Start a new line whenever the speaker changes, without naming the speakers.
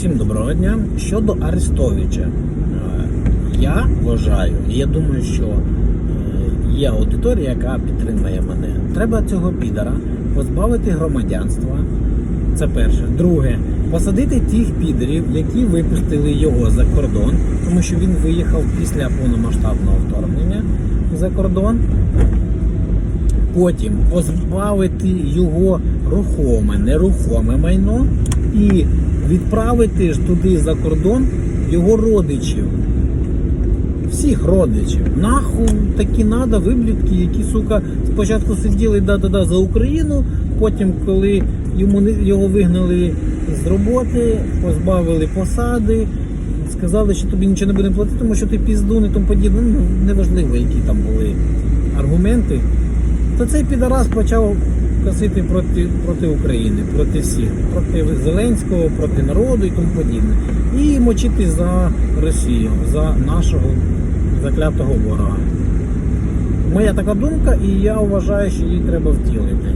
Всім доброго дня. Щодо Арестовича, е, я вважаю, і я думаю, що е, є аудиторія, яка підтримує мене. Треба цього підара позбавити громадянства. Це перше. Друге, посадити тих підерів, які випустили його за кордон, тому що він виїхав після повномасштабного вторгнення за кордон. Потім позбавити його рухоме, нерухоме майно і відправити ж туди за кордон його родичів. Всіх родичів. Нахуй такі надо виблюдки, які, сука, спочатку сиділи да-да-да за Україну, потім, коли йому його вигнали з роботи, позбавили посади, сказали, що тобі нічого не будемо платити, тому що ти піздун і тому подібне. Ну, неважливо, які там були аргументи то цей підарас почав косити проти, проти України, проти всіх, проти Зеленського, проти народу і тому подібне. І мочити за Росію, за нашого заклятого ворога. Моя така думка, і я вважаю, що її треба втілити.